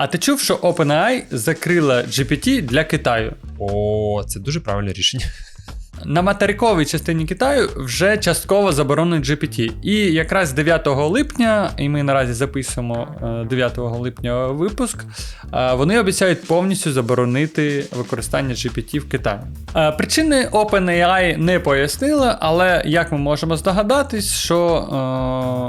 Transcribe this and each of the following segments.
А ти чув, що OpenAI закрила GPT для Китаю? О, це дуже правильне рішення. На материковій частині Китаю вже частково заборонено GPT. І якраз 9 липня, і ми наразі записуємо е, 9 липня випуск, е, вони обіцяють повністю заборонити використання GPT в Китаї. Е, Причини OpenAI не пояснили, але як ми можемо здогадатись, що е,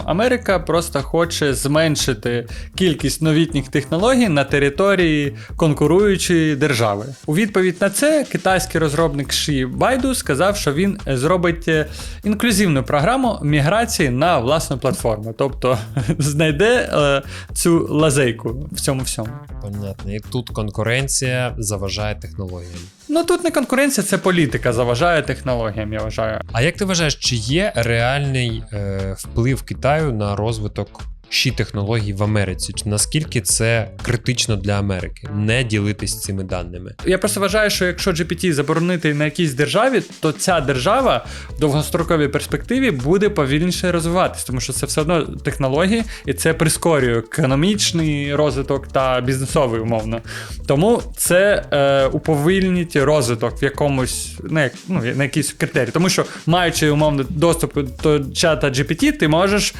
Америка просто хоче зменшити кількість новітніх технологій на території конкуруючої держави. У відповідь на це китайський розробник Xi Baidu сказав, що він зробить е, інклюзивну програму міграції на власну платформу, тобто знайде е, цю лазейку в цьому всьому. Понятно. І тут конкуренція заважає технологіям. Ну тут не конкуренція, це політика заважає технологіям, я вважаю. А як ти вважаєш, чи є реальний е, вплив Китаю на розвиток щі технологій в Америці? Наскільки це критично для Америки не ділитись цими даними? Я просто вважаю, що якщо GPT заборонити на якійсь державі, то ця держава в довгостроковій перспективі буде повільніше розвиватися, тому що це все одно технології, і це прискорює економічний розвиток та бізнесовий умовно. Тому це е, уповільнить розвиток в якомусь на, ну, на якійсь критерії. Тому що, маючи умовно доступ до чата GPT, ти можеш.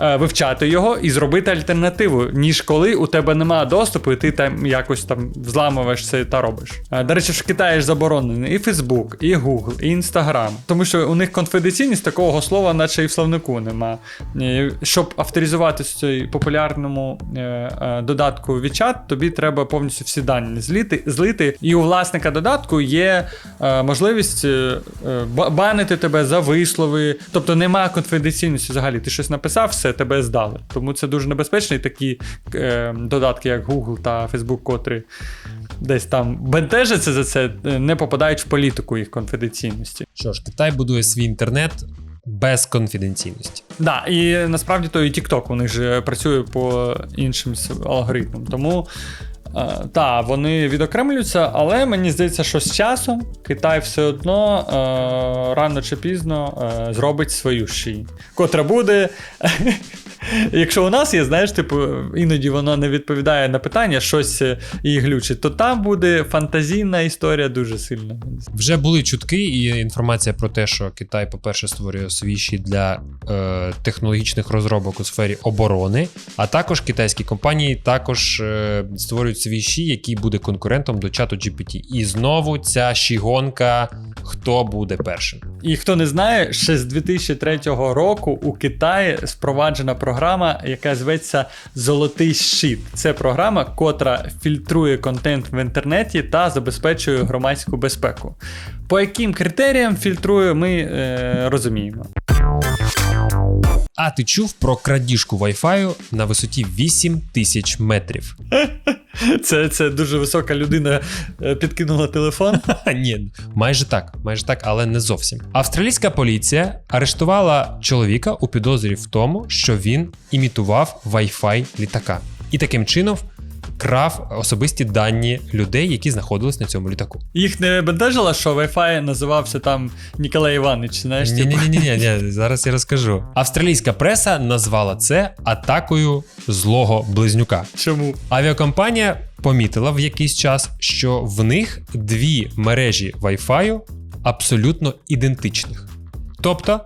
Е, Вивчати його і зробити альтернативу, ніж коли у тебе немає доступу, і ти там якось там взламуєш це та робиш. Е, До речі, в Китаї ж заборонений і Facebook, і Google, і Instagram. Тому що у них конфіденційність такого слова, наче і в словнику нема. Щоб авторизуватися в цій популярному е, додатку WeChat, тобі треба повністю всі дані злити, злити. І у власника додатку є можливість ба- банити тебе за вислови. Тобто немає конфіденційності взагалі. Ти щось написав, все, тебе здали. Тому це дуже небезпечно. І такі е, додатки, як Google та Facebook, котрі десь там бентежаться за це, не попадають в політику їх конфіденційності. Що ж, Китай будує свій інтернет без конфіденційності. Да, і насправді то і TikTok у них же працює по іншим алгоритмам. Тому та, вони відокремлюються, але мені здається, що з часом Китай все одно е, рано чи пізно е, зробить свою ші, котра буде. Якщо у нас є, знаєш, типу, іноді воно не відповідає на питання, щось е, її глючить, то там буде фантазійна історія дуже сильна. Вже були чутки і інформація про те, що Китай, по-перше, створює свіші для е, технологічних розробок у сфері оборони, а також китайські компанії також е, створюють свіші, який буде конкурентом до чату GPT. І знову ця щігонка, хто буде першим. І хто не знає, ще з 2003 року у Китаї спроваджена програма, яка зветься Золотий щит. Це програма, котра фільтрує контент в інтернеті та забезпечує громадську безпеку. По яким критеріям фільтрує, ми е, розуміємо. А ти чув про крадіжку Wi-Fi на висоті 8 тисяч метрів? Це, це дуже висока людина е, підкинула телефон. Ні, майже так, майже так, але не зовсім. Австралійська поліція арештувала чоловіка у підозрі в тому, що він імітував Wi-Fi літака, і таким чином крав особисті дані людей, які знаходились на цьому літаку. Їх не бентежило, що Wi-Fi називався там Ніколай Іванович, знаєш, Ні, типу. ні, ні, ні, ні, зараз я розкажу. Австралійська преса назвала це атакою злого близнюка. Чому? Авіакомпанія помітила в якийсь час, що в них дві мережі Wi-Fi абсолютно ідентичних. Тобто,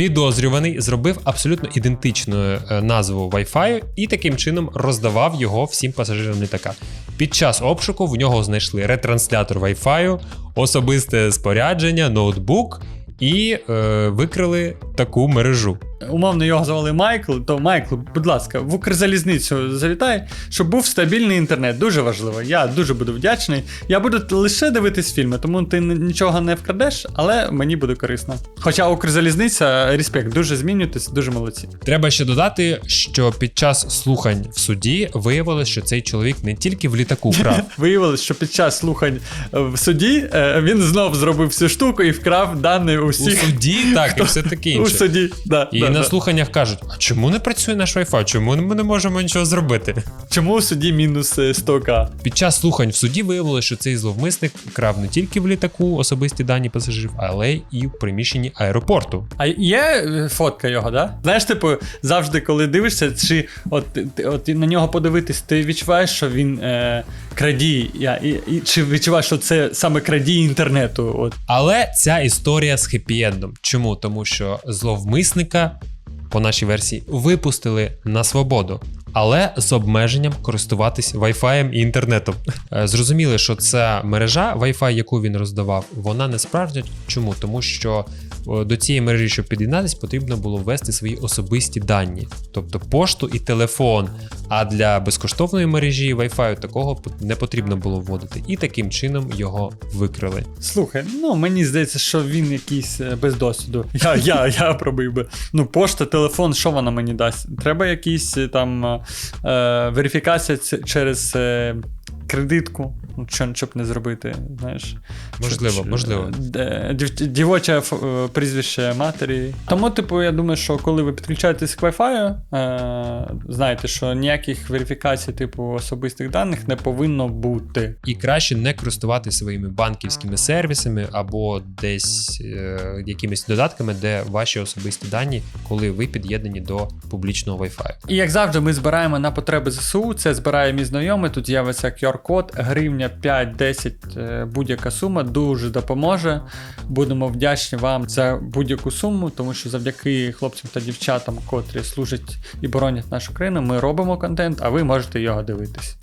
підозрюваний зробив абсолютно ідентичну е, назву Wi-Fi і таким чином роздавав його всім пасажирам літака. Під час обшуку в нього знайшли ретранслятор Wi-Fi, особисте спорядження, ноутбук і е, викрили таку мережу. Умовно його звали Майкл, то Майкл, будь ласка, в Укрзалізницю завітай, щоб був стабільний інтернет. Дуже важливо. Я дуже буду вдячний. Я буду лише дивитись фільми, тому ти нічого не вкрадеш, але мені буде корисно. Хоча Укрзалізниця, респект, дуже змінюєтесь, дуже молодці. Треба ще додати, що під час слухань в суді виявилось, що цей чоловік не тільки в літаку вкрав. Виявилось, що під час слухань е, в суді е, він знов зробив всю штуку і вкрав дані У суді, так, і все таке У суді, да, І. І на слуханнях кажуть: а чому не працює наш Wi-Fi? Чому ми не можемо нічого зробити? Чому в суді мінус е, 100к? Під час слухань в суді виявилося, що цей зловмисник крав не тільки в літаку особисті дані пасажирів, але і в приміщенні аеропорту. А є е, фотка його, да? Знаєш, типу, завжди, коли дивишся, чи от, от на нього подивитись, ти відчуваєш, що він е, крадій, Я- і, і, чи відчуваєш, що це саме крадій інтернету? От. Але ця історія з хеппі-ендом. Чому? Тому що зловмисника, по нашій версії, випустили на свободу. Але з обмеженням користуватись Wi-Fi і інтернетом. Е, Зрозуміли, що ця мережа Wi-Fi, яку він роздавав, вона не справжня. Чому? Тому що до цієї мережі, щоб під'єднатись, потрібно було ввести свої особисті дані, тобто пошту і телефон. А для безкоштовної мережі Wi-Fi такого не потрібно було вводити. І таким чином його викрили. Слухай, ну мені здається, що він якийсь е, без досвіду. Я, я, я пробив би. Ну, пошта, телефон, що вона мені дасть? Треба якісь е, там е, верифікація через е, кредитку, ну, що, щоб не зробити, знаєш. Можливо, Чи- чи- можливо. Е, Дівоче е, прізвище матері. Тому, типу, я думаю, що коли ви підключаєтесь к Wi-Fi, е, знаєте, що ніяких верифікацій, типу, особистих даних не повинно бути. І краще не користуватися своїми банківськими сервісами або десь е, якимись додатками, де ваші особисті дані, коли ви під'єднані до публічного Wi-Fi. І як завжди, ми збираємо на потреби ЗСУ. Це збирає мій знайомий. Тут з'явиться QR-код, гривня 5-10, е, будь-яка сума дуже допоможе. Будемо вдячні вам за будь-яку суму, тому що завдяки хлопцям та дівчатам, котрі служать і боронять нашу країну, ми робимо контент, а ви можете його дивитись.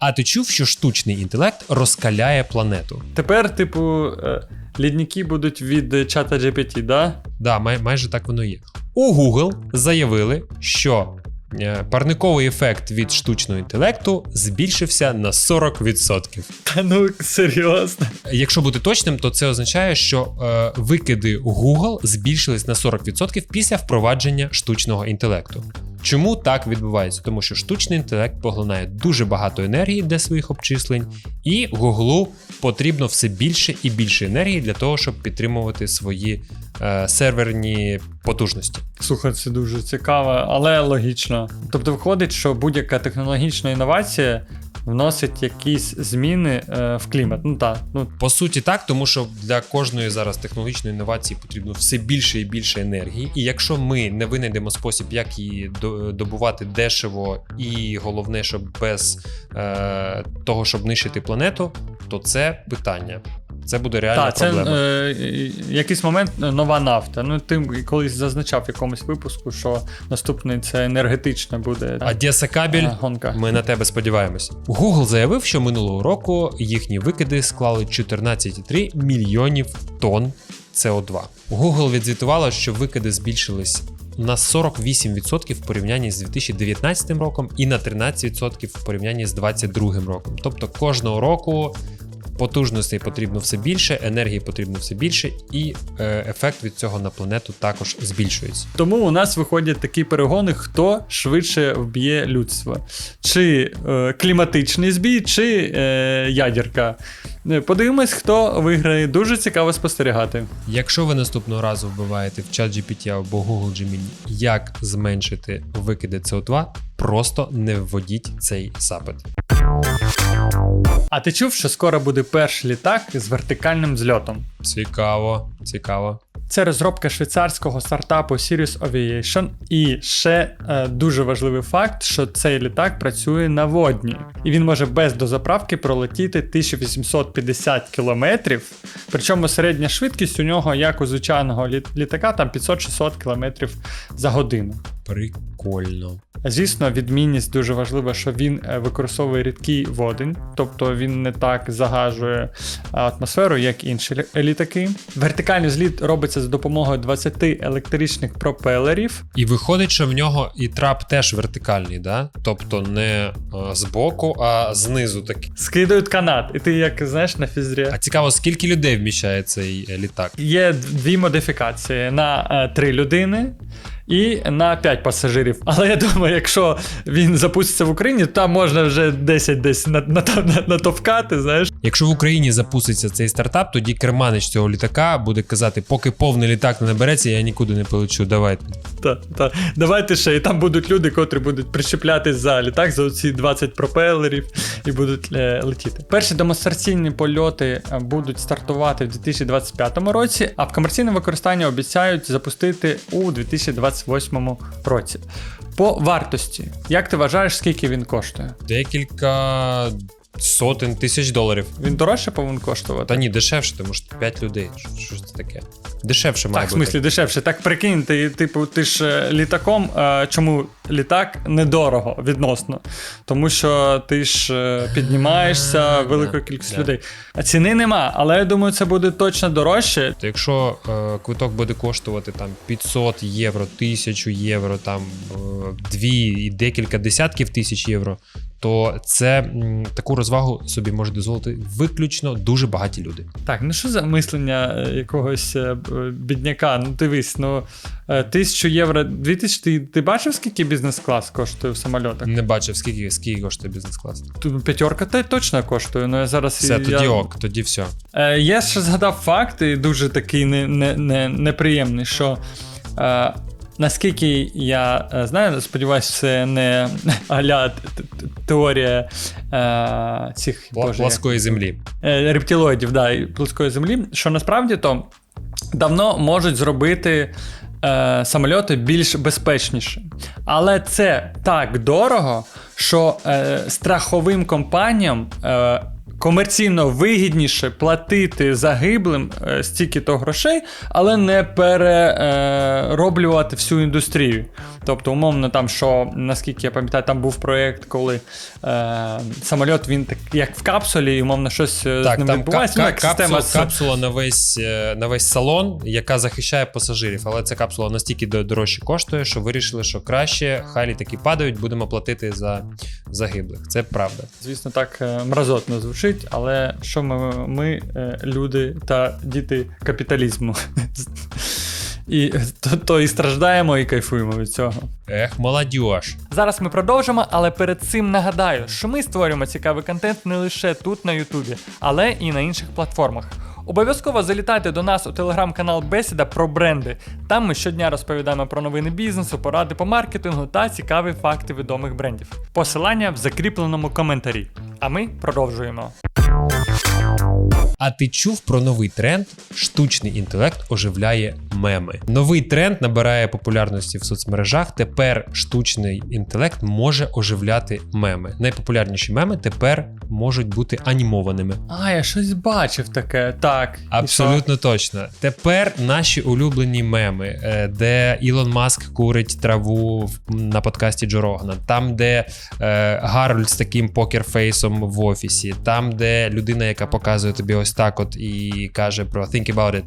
А ти чув, що штучний інтелект розкаляє планету? Тепер, типу, е, лідники будуть від чата GPT, да? Да, май, майже так воно є. У Google заявили, що парниковий ефект від штучного інтелекту збільшився на 40%. Та ну серйозно. Якщо бути точним, то це означає, що е, викиди Google збільшились на 40% після впровадження штучного інтелекту. Чому так відбувається? Тому що штучний інтелект поглинає дуже багато енергії для своїх обчислень, і Google потрібно все більше і більше енергії для того, щоб підтримувати свої е, серверні потужності. Слухай, це дуже цікаво, але логічно. Тобто виходить, що будь-яка технологічна інновація вносить якісь зміни е, в клімат. Ну так, ну По суті, так, тому що для кожної зараз технологічної інновації потрібно все більше і більше енергії. І якщо ми не винайдемо спосіб, як її до- добувати дешево, і головне, щоб без е, того, щоб нищити планету, то це питання. Це буде реальна Так, це проблема. е, е, якийсь момент е, нова нафта. Ну, ти колись зазначав в якомусь випуску, що наступний це енергетична буде Одеса кабель. е, гонка. Ми на тебе сподіваємося. Google заявив, що минулого року їхні викиди склали 14,3 мільйонів тонн CO2. Google відзвітувала, що викиди збільшились на 48% в порівнянні з 2019 роком і на 13% в порівнянні з 2022 роком. Тобто кожного року потужностей потрібно все більше, енергії потрібно все більше, і е, ефект від цього на планету також збільшується. Тому у нас виходять такі перегони, хто швидше вб'є людство. Чи е, кліматичний збій, чи е, ядерка. Е, Подивимось, хто виграє. Дуже цікаво спостерігати. Якщо ви наступного разу вбиваєте в чат GPT або Google Gemini, як зменшити викиди CO2, просто не вводіть цей запит. А ти чув, що скоро буде перший літак з вертикальним зльотом? Цікаво, цікаво. Це розробка швейцарського стартапу Sirius Aviation. І ще е, дуже важливий факт, що цей літак працює на водні, і він може без дозаправки пролетіти 1850 кілометрів. Причому середня швидкість у нього, як у звичайного літака, там 500-600 кілометрів за годину. Прикольно. Звісно, відмінність дуже важлива, що він е, використовує рідкий водень, тобто він не так загажує е, атмосферу, як інші літаки. Вертикальний зліт робиться за допомогою 20 електричних пропелерів. І виходить, що в нього і трап теж вертикальний, да? тобто не е, збоку, а знизу такий. Скидають канат, і ти, як знаєш, на фізрі. А цікаво, скільки людей вміщає цей літак? Є дві модифікації на три людини. І на 5 пасажирів. Але я думаю, якщо він запуститься в Україні, там можна вже 10 десь на- на- на- натовкати, знаєш. Якщо в Україні запуститься цей стартап, тоді керманич цього літака буде казати, поки повний літак не набереться, я нікуди не полечу. Давайте. Та, та. Давайте ще, і там будуть люди, котрі будуть прищеплятись за літак за оці 20 пропелерів і будуть е, летіти. Перші демонстраційні польоти е, будуть стартувати в 2025 році, а в комерційне використання обіцяють запустити у 2028 році. По вартості, як ти вважаєш, скільки він коштує? Декілька сотень тисяч доларів. Він дорожче повинен коштувати? Та ні, дешевше, тому що 5 людей. Що, що ж це таке? Дешевше має Так, в бути. смислі дешевше. Так прикинь, ти, типу, ти ж е, літаком. А, Чому літак недорого відносно? Тому що ти ж е, піднімаєшся, велика да, кількість людей. А ціни нема, але я думаю, це буде точно дорожче. То якщо е, квиток буде коштувати там 500 євро, 1000 євро, там е, дві і декілька десятків тисяч євро, то це м, таку розвагу собі може дозволити виключно дуже багаті люди. Так, ну що за мислення е, якогось бідняка? Ну дивись, ну тисячу євро, дві тисячі. Ти, ти бачив, скільки бізнес-клас коштує в самольотах? Не бачив, скільки, скільки коштує бізнес-клас. П'ятерка та й точно коштує. Ну я зараз Все, я... тоді ок, тоді все. Е, я ще згадав факт, і дуже такий не, не, не, неприємний, що е, наскільки я е, знаю, сподіваюся, це не аля теорія е, цих боже, пласкої землі. е, рептилоїдів, да, і плоскої землі, що насправді то давно можуть зробити е, самольоти більш безпечніше. Але це так дорого, що е, страховим компаніям. Е, Комерційно вигідніше платити загиблим е, стільки то грошей, але не перероблювати всю індустрію. Тобто, умовно, там, що наскільки я пам'ятаю, там був проєкт, коли е, самольот він так як в капсулі, і умовно щось е, з Так, ним там відбувається. ка- ну, ка- як система капсула, з- капсула на весь, е, на весь салон, яка захищає пасажирів. Але ця капсула настільки дорожче коштує, що вирішили, що краще, хай літаки падають, будемо платити за загиблих. Це правда. Звісно, так мразотно звучить, але що ми, ми е, люди та діти капіталізму. І то, то і страждаємо, і кайфуємо від цього. Ех, молодіж. Зараз ми продовжимо, але перед цим нагадаю, що ми створюємо цікавий контент не лише тут на Ютубі, але і на інших платформах. Обов'язково залітайте до нас у телеграм-канал Бесіда про бренди. Там ми щодня розповідаємо про новини бізнесу, поради по маркетингу та цікаві факти відомих брендів. Посилання в закріпленому коментарі. А ми продовжуємо. А ти чув про новий тренд? Штучний інтелект оживляє меми. Новий тренд набирає популярності в соцмережах. Тепер штучний інтелект може оживляти меми. Найпопулярніші меми тепер можуть бути анімованими. А, я щось бачив таке. Так. Абсолютно точно. Тепер наші улюблені меми, е, де Ілон Маск курить траву на подкасті Джо Рогана, там, де е, Гарольд з таким покерфейсом в офісі, там, де людина, яка показує тобі ось так, от і каже про Think about it.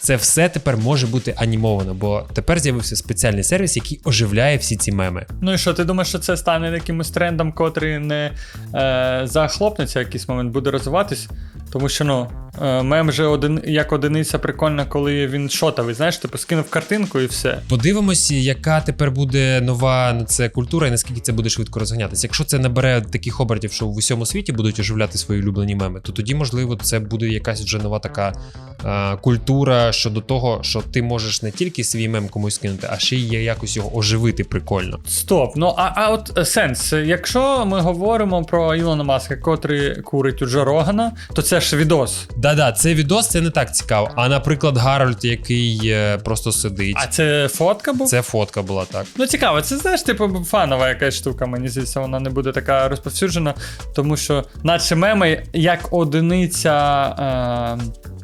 Це все тепер може бути анімовано, бо тепер з'явився спеціальний сервіс, який оживляє всі ці меми. Ну і що, ти думаєш, що це стане якимось трендом, котрий не е, захлопнеться в якийсь момент, буде розвиватись? Тому що ну, е, мем же один, як одиниця прикольна, коли він шотовий, знаєш, типу скинув картинку і все. Подивимося, яка тепер буде нова на це культура і наскільки це буде швидко розганятися. Якщо це набере таких обертів, що в усьому світі будуть оживляти свої улюблені меми, то тоді, можливо, це буде якась вже нова така е, культура щодо того, що ти можеш не тільки свій мем комусь скинути, а ще й якось його оживити прикольно. Стоп, ну а, а от е, сенс, якщо ми говоримо про Ілона Маска, котрий курить у Джо Рогана, то це ж відос. Да-да, це відос це не так цікаво. А наприклад, Гарольд, який е, просто сидить. А це фотка була? Це фотка була так. Ну, цікаво, це знаєш, типу, фанова якась штука, мені здається, вона не буде така розповсюджена, тому що, наче меми, як одиниця. Е-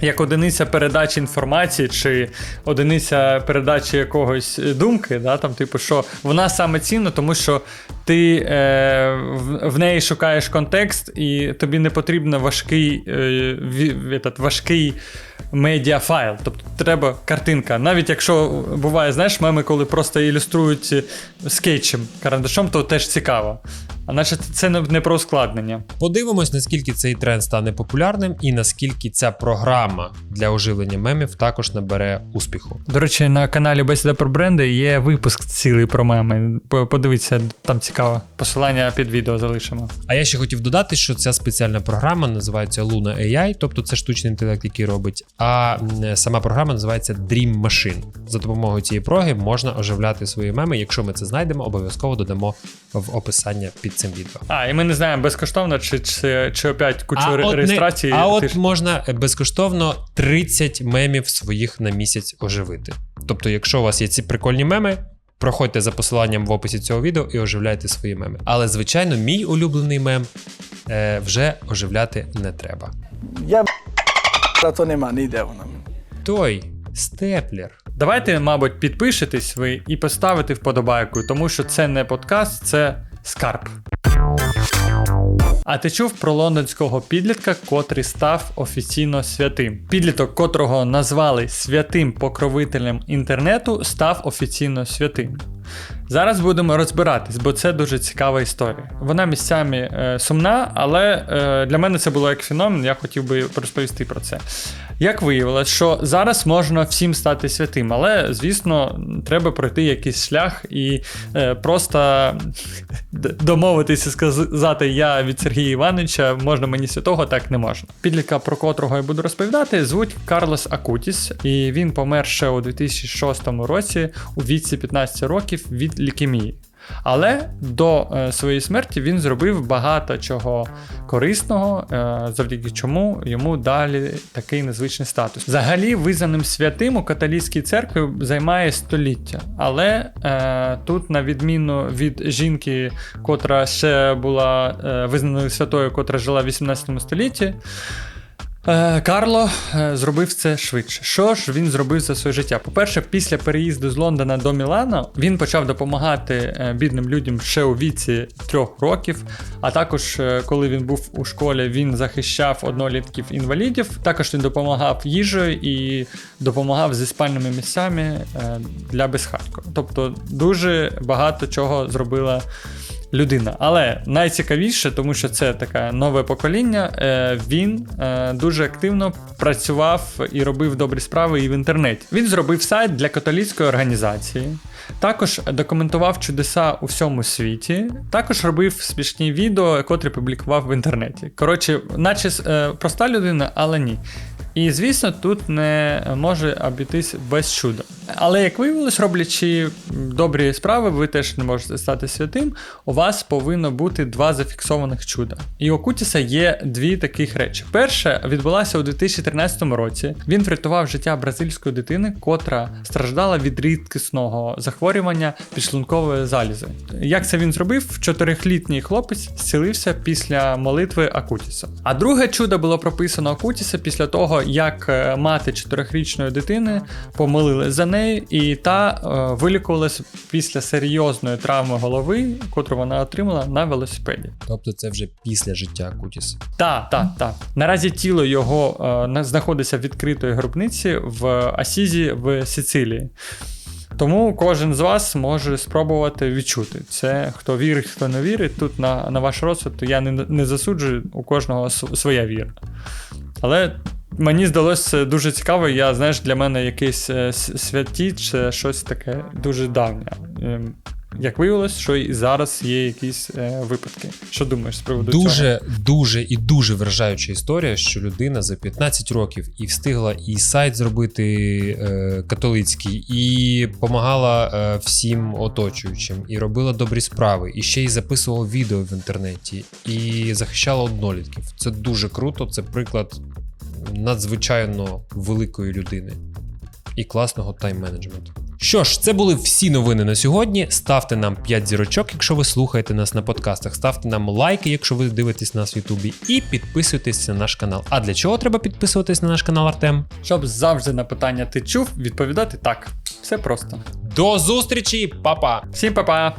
як одиниця передачі інформації чи одиниця передачі якогось думки, да, там, типу, що вона саме цінна, тому що ти е, в, в неї шукаєш контекст, і тобі не потрібен важкий, е, важкий медіафайл. Тобто треба картинка. Навіть якщо буває, знаєш, меми, коли просто ілюструють скетчем, карандашом, то теж цікаво. А значить, це не не про ускладнення. Подивимось, наскільки цей тренд стане популярним і наскільки ця програма для оживлення мемів також набере успіху. До речі, на каналі Бесіда про бренди є випуск цілий про меми. Подивіться, там цікаво. Посилання під відео залишимо. А я ще хотів додати, що ця спеціальна програма називається Luna AI, тобто це штучний інтелект, який робить. А сама програма називається Dream Machine. За допомогою цієї проги можна оживляти свої меми. Якщо ми це знайдемо, обов'язково додамо в описання під цим відео. А, і ми не знаємо безкоштовно, чи, чи, чи опять кучу ре- от не- реєстрації. а от ж- можна безкоштовно 30 мемів своїх на місяць оживити. Тобто, якщо у вас є ці прикольні меми. Проходьте за посиланням в описі цього відео і оживляйте свої меми. Але, звичайно, мій улюблений мем е, вже оживляти не треба. Я б***ь, то нема ніде воно. Той степлер. Давайте, мабуть, підпишетесь ви і поставите вподобайку, тому що це не подкаст, це скарб. А ти чув про лондонського підлітка, котрий став офіційно святим? Підліток, котрого назвали святим покровителем інтернету, став офіційно святим. Зараз будемо розбиратись, бо це дуже цікава історія. Вона місцями е, сумна, але е, для мене це було як феномен, я хотів би розповісти про це. Як виявилось, що зараз можна всім стати святим, але звісно, треба пройти якийсь шлях і е, просто домовитися, сказати я від Сергія Івановича, можна мені святого, так не можна. Підлітка, про котрого я буду розповідати, звуть Карлос Акутіс, і він помер ще у 2006 році у віці 15 років від лікемії. Але до е, своєї смерті він зробив багато чого корисного, е, завдяки чому йому далі такий незвичний статус. Взагалі, визнаним святим у католицькій церкві займає століття. Але е, тут, на відміну від жінки, котра ще була е, визнаною святою, котра жила в 18 столітті. Е, Карло е, зробив це швидше. Що ж він зробив за своє життя? По-перше, після переїзду з Лондона до Мілана він почав допомагати е, бідним людям ще у віці трьох років. А також, коли він був у школі, він захищав однолітків інвалідів. Також він допомагав їжею і допомагав зі спальними місцями для безхатько. Тобто дуже багато чого зробила людина. Але найцікавіше, тому що це таке нове покоління, е, він е, дуже активно працював і робив добрі справи і в інтернеті. Він зробив сайт для католицької організації. Також документував чудеса у всьому світі. Також робив смішні відео, котрі публікував в інтернеті. Коротше, наче е, проста людина, але ні. І звісно, тут не може обійтись без чуда. Але як виявилось, роблячи добрі справи, ви теж не можете стати святим. У вас повинно бути два зафіксованих чуда. І у Кутіса є дві таких речі. Перше відбулася у 2013 році. Він врятував життя бразильської дитини, котра страждала від рідкісного захворювання підшлункової залізи. Як це він зробив? Чотирихлітній хлопець зцілився після молитви Акутіса. А друге чудо було прописано Акутіса після того, як е, мати чотирихрічної дитини помолили за неї, і та е, вилікувалась після серйозної травми голови, котру вона отримала на велосипеді. Тобто це вже після життя Кутіса. Так, так, так. Наразі тіло його е, знаходиться в відкритої гробниці в Асізі в Сицилії. Тому кожен з вас може спробувати відчути. Це хто вірить, хто не вірить. Тут на, на ваш розсуд я не, не засуджую, у кожного своя віра. Але мені здалося дуже цікаво. Я, знаєш, для мене якийсь е, святі це щось таке дуже давнє. Ем, Як виявилось, що і зараз є якісь е, випадки. Що думаєш з приводу цього? Дуже, дуже і дуже вражаюча історія, що людина за 15 років і встигла і сайт зробити е, католицький, і допомагала е, всім оточуючим, і робила добрі справи, і ще й записувала відео в інтернеті, і захищала однолітків. Це дуже круто. Це приклад надзвичайно великої людини і класного тайм-менеджменту. Що ж, це були всі новини на сьогодні. Ставте нам 5 зірочок, якщо ви слухаєте нас на подкастах. Ставте нам лайки, якщо ви дивитесь нас в Ютубі, і підписуйтесь на наш канал. А для чого треба підписуватись на наш канал Артем? Щоб завжди на питання ти чув, відповідати так. Все просто. До зустрічі, па-па! Всім па-па!